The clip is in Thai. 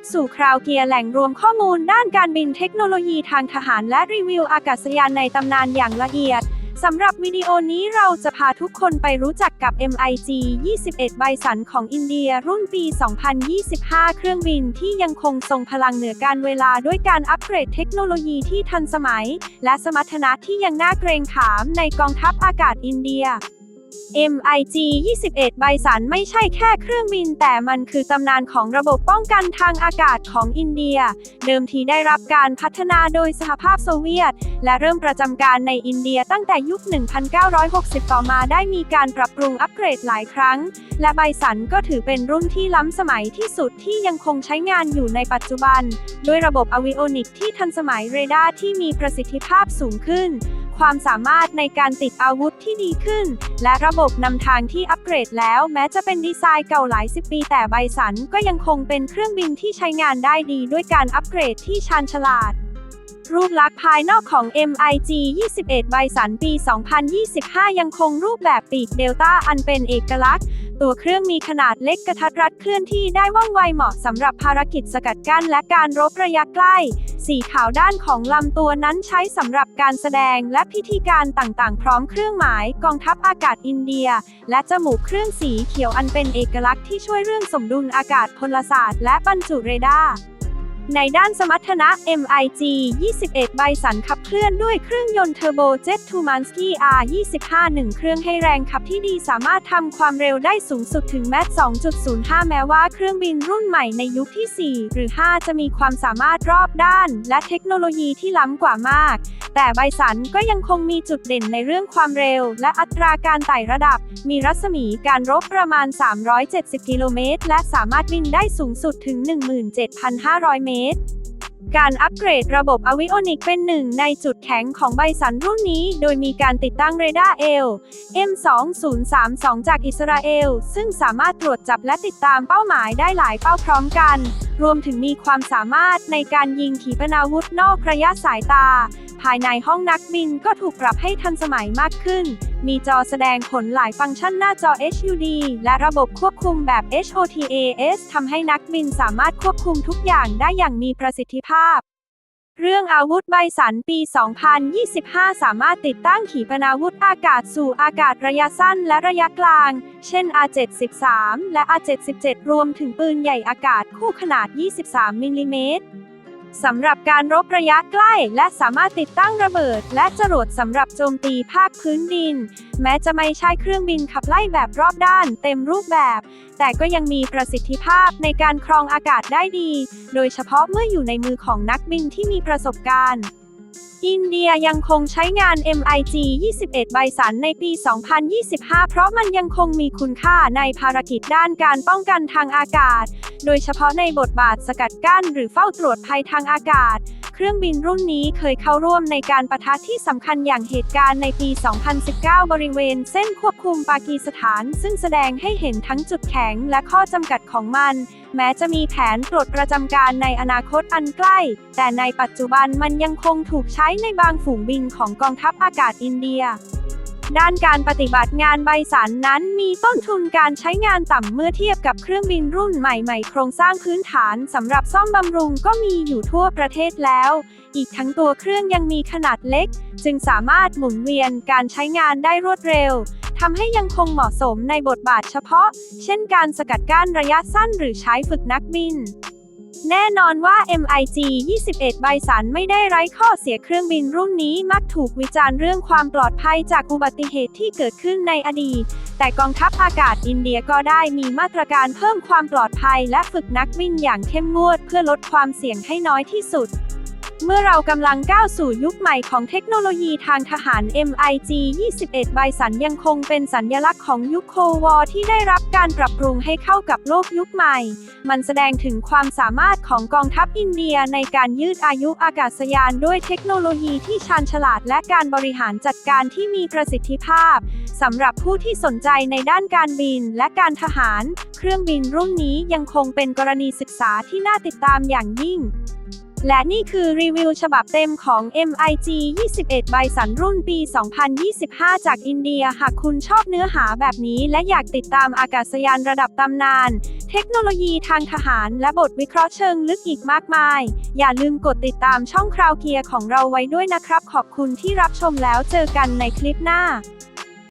รับสู่คราวเกียร์แหล่งรวมข้อมูลด้านการบินเทคโนโลยีทางทหารและรีวิวอากาศยานในตำนานอย่างละเอียดสำหรับวิดีโอนี้เราจะพาทุกคนไปรู้จักกับ MiG 21 ไบสันของอินเดียรุ่นปี 2025 เครื่องบินที่ยังคงทรงพลังเหนือการเวลาด้วยการอัปเกรดเทคโนโลยีที่ทันสมัย และสมรรถนะที่ยังน่าเกรงขามในกองทัพอากาศอินเดีย MiG 21 ไบสันไม่ใช่แค่เครื่องบิน แต่มันคือตำนานของระบบป้องกันทางอากาศของอินเดีย เดิมทีได้รับการพัฒนาโดยสหภาพโซเวียต และเริ่มประจำการในอินเดียตั้งแต่ยุค 1960 ต่อมาได้มีการปรับปรุงอัปเกรดหลายครั้ง และไบสันก็ถือเป็นรุ่นที่ล้ำสมัยที่สุดที่ยังคงใช้งานอยู่ในปัจจุบัน ด้วยระบบอวิโอนิกที่ทันสมัยเรดาร์ที่มีประสิทธิภาพสูงขึ้น ความสามารถในการติดอาวุธที่ดีขึ้น และระบบนำทางที่อัปเกรดแล้วแม้จะเป็นดีไซน์เก่าหลายสิบปีแต่ไบสันก็ยังคงเป็นเครื่องบินที่ใช้งานได้ดีด้วยการอัปเกรดที่ชาญฉลาดรูปลักษณ์ภายนอกของ MiG 21 ไบสันปี 2025 ยังคงรูปแบบปีกเดลต้าอันเป็นเอกลักษณ์ ตัวเครื่องมีขนาดเล็กกระทัดรัดเคลื่อนที่ได้ว่องไวเหมาะสำหรับภารกิจสกัดกั้นและการรบระยะใกล้ สีขาวด้านของลำตัวนั้นใช้สำหรับการแสดงและพิธีการต่างๆ พร้อมเครื่องหมายกองทัพอากาศอินเดีย และจมูกเครื่องสีเขียวอันเป็นเอกลักษณ์ที่ช่วยเรื่องสมดุลอากาศพลศาสตร์และบรรจุเรดาร์ ในด้านสมรรถนะ MiG 21ไบสันขับเคลื่อนด้วยเครื่องยนต์เทอร์โบเจ็ตทูมันสกี้ R25 1 เครื่องให้แรงขับที่ดีสามารถทำความเร็วได้สูงสุดถึงแมต2.05 แม้ว่าเครื่องบินรุ่นใหม่ในยุคที่ 4 หรือ 5 จะมีความสามารถรอบด้าน และเทคโนโลยีที่ล้ำกว่ามาก แต่ไบสันก็ยังคงมีจุดเด่นในเรื่องความเร็ว และอัตราการไต่ระดับ มีรัศมีการรบประมาณ 370 กิโลเมตร และสามารถบินได้สูงสุดถึง 17,500 เมตรการอัปเกรดระบบอวิโอนิกเป็นหนึ่งในจุดแข็งของไบสันรุ่นนี้ โดยมีการติดตั้งเรดาร์เอล M2032 จากอิสราเอล ซึ่งสามารถตรวจจับและติดตามเป้าหมายได้หลายเป้าพร้อมกัน รวมถึงมีความสามารถในการยิงขีปนาวุธนอกระยะสายตา ภายในห้องนักบินก็ถูกปรับให้ทันสมัยมากขึ้น มีจอแสดงผลหลายฟังก์ชันหน้าจอ HUD และระบบควบคุมแบบ HOTAS ทำให้นักบินสามารถควบคุมทุกอย่างได้อย่างมีประสิทธิภาพเรื่องอาวุธไบสันปี 2025 สามารถติดตั้งขีปนาวุธอากาศสู่อากาศระยะสั้นและระยะกลาง เช่น R73 และ R77 รวมถึงปืนใหญ่อากาศคู่ขนาด 23 มิลลิเมตร สำหรับการรบระยะใกล้และสามารถติดตั้งระเบิด และจรวดสำหรับโจมตีภาคพื้นดิน แม้จะไม่ใช่เครื่องบินขับไล่แบบรอบด้านเต็มรูปแบบ แต่ก็ยังมีประสิทธิภาพในการครองอากาศได้ดี โดยเฉพาะเมื่ออยู่ในมือของนักบินที่มีประสบการณ์ อินเดียยังคงใช้งาน MiG 21ไบสันในปี 2025 เพราะมันยังคงมีคุณค่าในภารกิจด้านการป้องกันทางอากาศ โดยเฉพาะในบทบาทสกัดกั้นหรือเฝ้าตรวจภัยทางอากาศ รื่องบินรุ่นนี้เคยเข้าร่วมในการประทะที่สำคัญอย่างเหตุการณ์ในปี 2019 บริเวณเส้นควบคุมปากีสถาน ซึ่งแสดงให้เห็นทั้งจุดแข็งและข้อจำกัดของมัน แม้จะมีแผนปลดประจำการในอนาคตอันใกล้ แต่ในปัจจุบันมันยังคงถูกใช้ในบางฝูงบินของกองทัพอากาศอินเดีย ด้านการปฏิบัติงานใบสันนั้นมีต้นทุนการใช้งานต่ำเมื่อเทียบกับเครื่องบินรุ่นใหม่ๆ โครงสร้างพื้นฐานสำหรับซ่อมบำรุงก็มีอยู่ทั่วประเทศแล้ว อีกทั้งตัวเครื่องยังมีขนาดเล็ก จึงสามารถหมุนเวียนการใช้งานได้รวดเร็วทำให้ยังคงเหมาะสมในบทบาทเฉพาะ เช่นการสกัดกั้นระยะสั้นหรือใช้ฝึกนักบิน แน่นอนว่า MiG 21 ไบสันไม่ได้ไร้ข้อเสียเครื่องบินรุ่นนี้มักถูกวิจารณ์เรื่องความปลอดภัยจากอุบัติเหตุที่เกิดขึ้นในอดีต แต่กองทัพอากาศอินเดียก็ได้มีมาตรการเพิ่มความปลอดภัยและฝึกนักบินอย่างเข้มงวดเพื่อลดความเสี่ยงให้น้อยที่สุด เมื่อเรากำลังก้าวสู่ยุคใหม่ของเทคโนโลยีทางทหาร MiG 21ไบสันยังคงเป็นสัญญลักษณ์ของยุคโควอที่ได้รับการปรับปรุงให้เข้ากับโลกยุคใหม่ มันแสดงถึงความสามารถของกองทัพอินเดียในการยืดอายุอากาศยานด้วยเทคโนโลยีที่ชาญฉลาดและการบริหารจัดการที่มีประสิทธิภาพสำหรับผู้ที่สนใจในด้านการบินและการทหาร เครื่องบินรุ่นนี้ยังคงเป็นกรณีศึกษาที่น่าติดตามอย่างยิ่ง และนี่คือรีวิวฉบับเต็มของ MiG 21ไบสันรุ่นปี 2025 จากอินเดีย หากคุณชอบเนื้อหาแบบนี้และอยากติดตามอากาศยานระดับตำนาน เทคโนโลยีทางทหารและบทวิเคราะห์เชิงลึกอีกมากมาย อย่าลืมกดติดตามช่องคราวเกียร์ของเราไว้ด้วยนะครับ ขอบคุณที่รับชมแล้วเจอกันในคลิปหน้า